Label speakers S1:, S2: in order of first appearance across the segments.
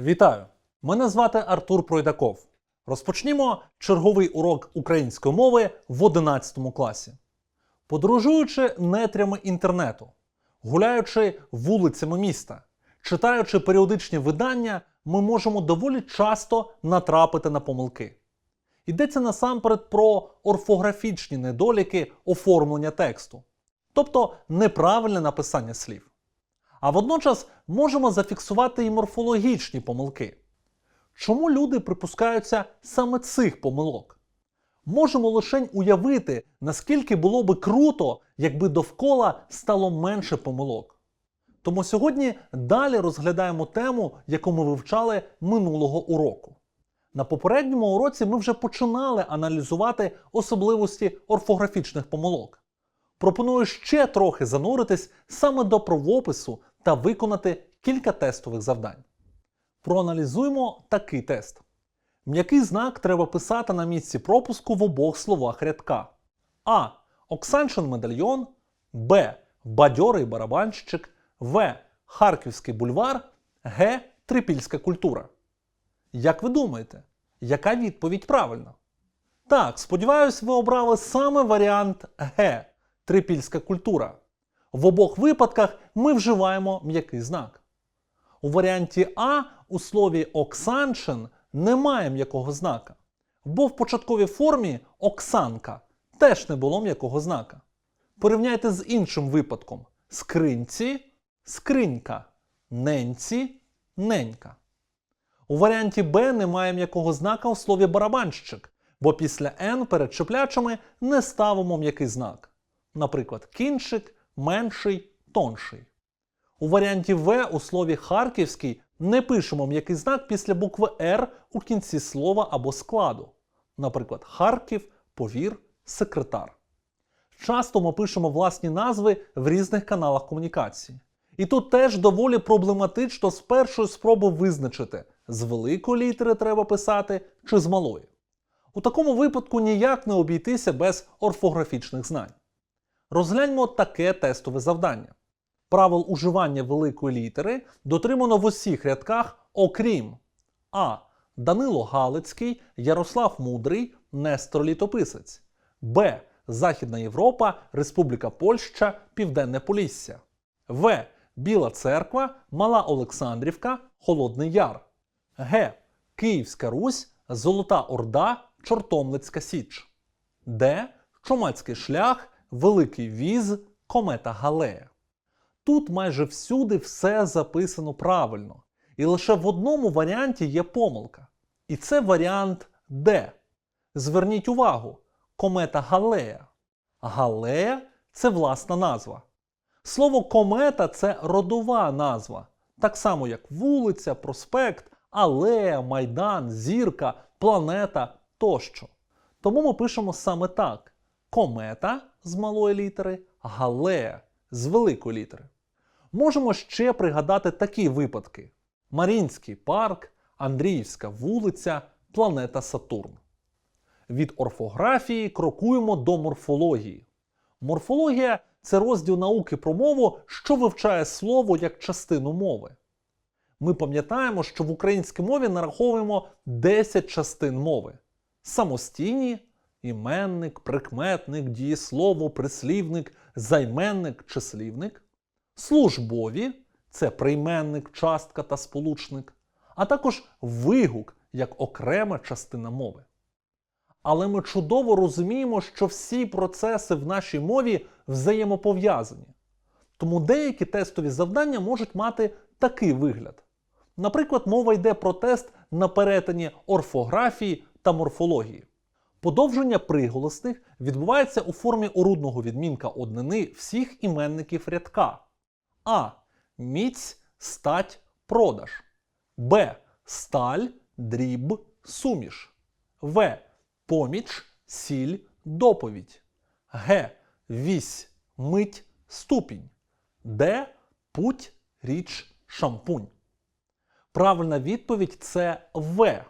S1: Вітаю! Мене звати Артур Пройдаков. Розпочнімо черговий урок української мови в 11 класі. Подорожуючи нетрями інтернету, гуляючи вулицями міста, читаючи періодичні видання, ми можемо доволі часто натрапити на помилки. Йдеться насамперед про орфографічні недоліки оформлення тексту, тобто неправильне написання слів. А водночас можемо зафіксувати і морфологічні помилки. Чому люди припускаються саме цих помилок? Можемо лише уявити, наскільки було би круто, якби довкола стало менше помилок. Тому сьогодні далі розглядаємо тему, яку ми вивчали минулого уроку. На попередньому уроці ми вже починали аналізувати особливості орфографічних помилок. Пропоную ще трохи зануритись саме до правопису та виконати кілька тестових завдань. Проаналізуємо такий тест. М'який знак треба писати на місці пропуску в обох словах рядка. А. Оксанчин медальйон. Б. Бадьорий барабанщик. В. Харківський бульвар. Г. Трипільська культура. Як ви думаєте, яка відповідь правильна? Так, сподіваюсь, ви обрали саме варіант Г. Трипільська культура. В обох випадках ми вживаємо м'який знак. У варіанті А у слові Оксанчин немає м'якого знака, бо в початковій формі Оксанка теж не було м'якого знака. Порівняйте з іншим випадком: скринці, скринька, ненці, ненька. У варіанті Б немає м'якого знака у слові барабанщик, бо після Н перед чіплячами не ставимо м'який знак. Наприклад, кінчик, менший, тонший. У варіанті В у слові харківський не пишемо м'який знак після букви Р у кінці слова або складу. Наприклад, Харків, повір, секретар. Часто ми пишемо власні назви в різних каналах комунікації. І тут теж доволі проблематично з першої спроби визначити, з великої літери треба писати чи з малої. У такому випадку ніяк не обійтися без орфографічних знань. Розгляньмо таке тестове завдання. Правил уживання великої літери дотримано в усіх рядках, окрім А. Данило Галицький, Ярослав Мудрий, Нестор Літописець. Б. Західна Європа, Республіка Польща, Південне Полісся. В. Біла Церква, Мала Олександрівка, Холодний Яр. Г. Київська Русь, Золота Орда, Чортомлицька Січ. Д. Чумацький шлях, Великий Віз, Комета Галея. Тут майже всюди все записано правильно. І лише в одному варіанті є помилка. І це варіант Д. Зверніть увагу, комета Галея. Галея це власна назва. Слово комета це родова назва, так само як вулиця, проспект, алея, майдан, зірка, планета тощо. Тому ми пишемо саме так: комета з малої літери, галея з великої літери. Можемо ще пригадати такі випадки: Марінський парк, Андріївська вулиця, планета Сатурн. Від орфографії крокуємо до морфології. Морфологія це розділ науки про мову, що вивчає слово як частину мови. Ми пам'ятаємо, що в українській мові нараховуємо 10 частин мови: самостійні, іменник, прикметник, дієслово, прислівник, займенник, числівник, службові це прийменник, частка та сполучник, а також вигук як окрема частина мови. Але ми чудово розуміємо, що всі процеси в нашій мові взаємопов'язані. Тому деякі тестові завдання можуть мати такий вигляд. Наприклад, мова йде про тест на перетині орфографії та морфології. Подовження приголосних відбувається у формі орудного відмінка однини всіх іменників рядка. А. Міць, стать, продаж. Б. Сталь, дріб, суміш. В. Поміч, сіль, доповідь. Г. Вісь, мить, ступінь. Д. Путь, річ, шампунь. Правильна відповідь це В.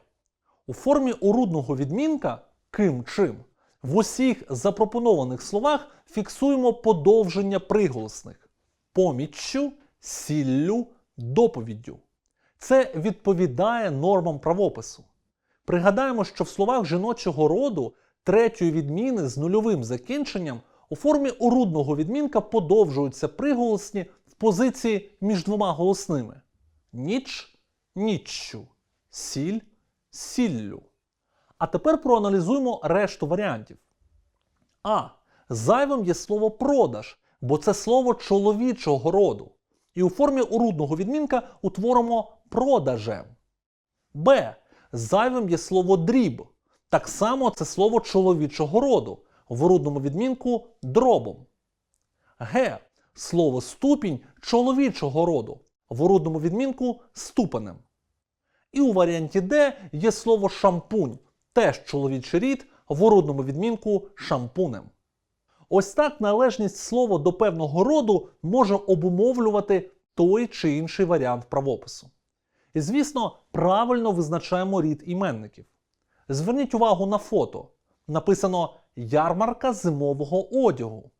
S1: У формі орудного відмінка ким чим в усіх запропонованих словах фіксуємо подовження приголосних поміччю, сіллю, доповіддю. Це відповідає нормам правопису. Пригадаємо, що в словах жіночого роду третьої відміни з нульовим закінченням у формі орудного відмінка подовжуються приголосні в позиції між двома голосними: ніч ніччю, сіль сіллю. А тепер проаналізуємо решту варіантів. А. Зайвим є слово продаж, бо це слово чоловічого роду. І у формі орудного відмінка утворимо продажем. Б. Зайвим є слово дріб. Так само це слово чоловічого роду. В орудному відмінку дробом. Г. Слово ступінь чоловічого роду. В орудному відмінку ступенем. І у варіанті Д є слово шампунь, теж чоловічий рід, в орудному відмінку шампунем. Ось так належність слова до певного роду може обумовлювати той чи інший варіант правопису. І, звісно, правильно визначаємо рід іменників. Зверніть увагу на фото. Написано ярмарка зимового одягу.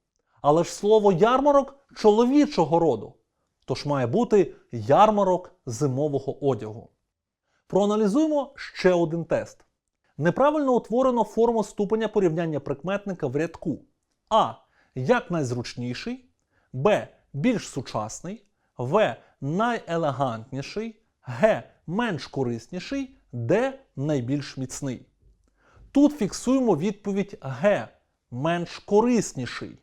S1: Але ж слово ярмарок чоловічого роду. Тож має бути ярмарок зимового одягу. Проаналізуємо ще один тест. Неправильно утворено форму ступеня порівняння прикметника в рядку. А. Як найзручніший, Б. Більш сучасний, В. Найелегантніший, Г. Менш корисніший, Д. Найбільш міцний. Тут фіксуємо відповідь Г. Менш корисніший.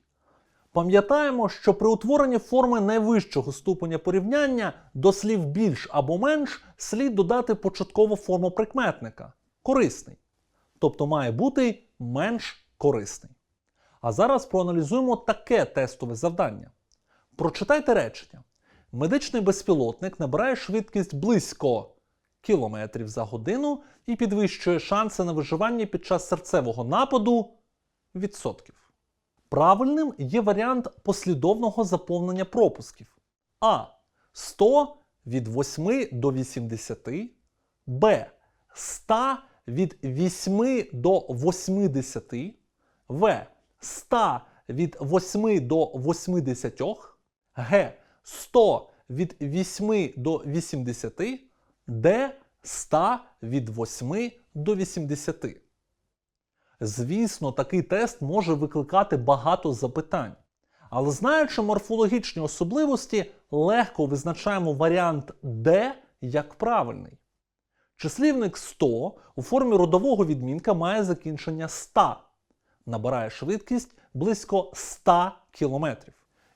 S1: Пам'ятаємо, що при утворенні форми найвищого ступеня порівняння до слів більш або менш слід додати початкову форму прикметника корисний. Тобто має бути менш корисний. А зараз проаналізуємо таке тестове завдання. Прочитайте речення. Медичний безпілотник набирає швидкість близько кілометрів за годину і підвищує шанси на виживання під час серцевого нападу відсотків. Правильним є варіант послідовного заповнення пропусків. А. 100 від 8 до 80, Б. 100 від 8 до 80, В. 100 від 8 до 80, Г. 100 від 8 до 80, Д. 100 від 8 до 80. Звісно, такий тест може викликати багато запитань. Але знаючи морфологічні особливості, легко визначаємо варіант Д як правильний. Числівник 100 у формі родового відмінка має закінчення 100. Набирає швидкість близько 100 км.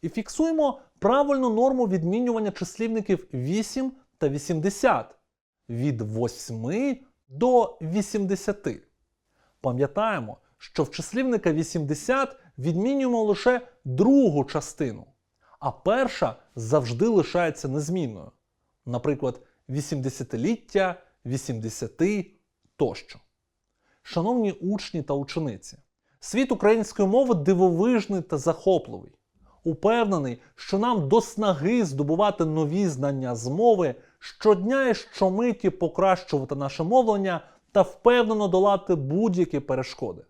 S1: І фіксуємо правильну норму відмінювання числівників 8 та 80 від 8 до 80. Пам'ятаємо, що в числівника 80 відмінюємо лише другу частину, а перша завжди лишається незмінною. Наприклад, 80-ліття, 80 тощо. Шановні учні та учениці, світ української мови дивовижний та захопливий. Упевнений, що нам до снаги здобувати нові знання з мови, щодня і щомиті покращувати наше мовлення та впевнено долати будь-які перешкоди.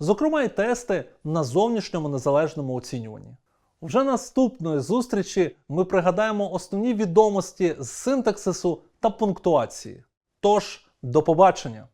S1: Зокрема, й тести на зовнішньому незалежному оцінюванні. Вже наступної зустрічі ми пригадаємо основні відомості з синтаксису та пунктуації. Тож, до побачення!